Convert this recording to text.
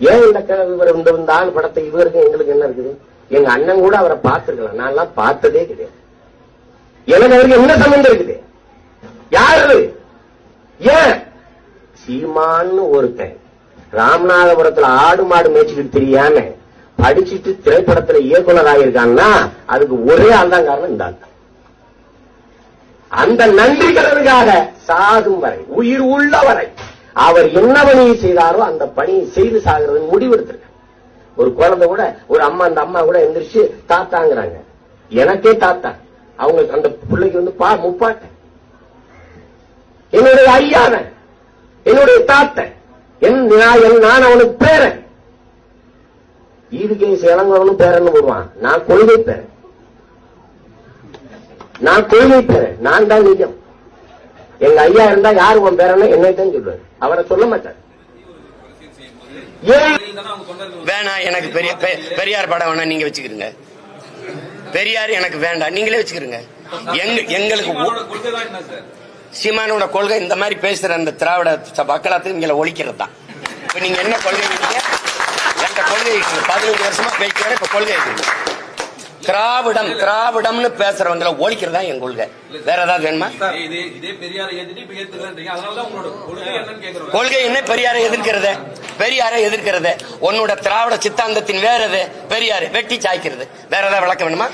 ஏன் இந்த க- இவர் இந்த இந்த ஆள் படத்தை இவருக்கு எங்களுக்கு என்ன இருக்குது? எங்க அண்ணன் கூட அவரை பார்த்திருக்கலாம். நான் எல்லாம் பார்த்ததே கிடையாது. எனக்கு அவருக்கு என்ன சம்பந்தம் இருக்குது? யாரு ஏன்? சீமான்னு ஒருத்தன். ராமநாதபுரத்துல ஆடு மாடு மேய்ச்சிக்கிட்டு தெரியாம படிச்சிட்டு திரைப்படத்துல இயக்குனர் ஆகியிருக்கான்னா அதுக்கு ஒரே ஆள் தான் காரணம் இந்த ஆள் அந்த நன்றி கடனுக்காக சாகும் வரை உயிர் உள்ள வரை அவர் என்ன பணியை செய்தாரோ அந்த பணியை செய்து சாகிறது முடிவெடுத்திருக்க ஒரு குழந்தை கூட ஒரு அம்மா அந்த அம்மா கூட எந்திரிச்சு தாத்தாங்கிறாங்க. எனக்கே தாத்தா. அவங்களுக்கு அந்த பிள்ளைக்கு வந்து பா முப்பாட்ட. என்னுடைய ஐயான என்னுடைய தாத்தன் என் நான் என் நான் அவனுக்கு பேரன் ஈதுகே இளங்கவனும் பேரன் போடுவான். நான் கொள்கை பேரன். நான் கொள்கை பேரன். நான் தான் நிஜம். எங்க ஐயா இருந்தா யாரு உன் பேரன்னு என்னை தான் சொல்லுவாரு. அவரை சொல்ல மாட்டார். வேணாம் எனக்கு பெரிய பெ- பெரியார் படம் வேணா நீங்க வச்சுக்கிறீங்க பெரியார் எனக்கு வேண்டாம் நீங்களே வச்சுக்கிறீங்க எங்க எங்களுக்கு சீமானோட கொள்கை இந்த மாதிரி பேசுற அந்த திராவிட மக்களாத்துக்கு இங்களை ஒழிக்கிறது தான் இப்ப நீங்க என்ன கொள்கை எந்த கொள்கை பதினஞ்சு வருஷமா பேசுறேன் இப்ப கொள்கை திராவிடம் திராவிடம்னு பேசுறவங்களை ஒழிக்கிறது என் கொள்கை. வேற ஏதாவது வேணுமா? கொள்கை என்ன? பெரியாரை எதிர்க்கிறது. பெரியாரை எதிர்க்கிறது. உன்னோட திராவிட சித்தாந்தத்தின் வேற எது? பெரியாரு. வெட்டி சாய்க்கிறது. வேற ஏதாவது விளக்க வேணுமா?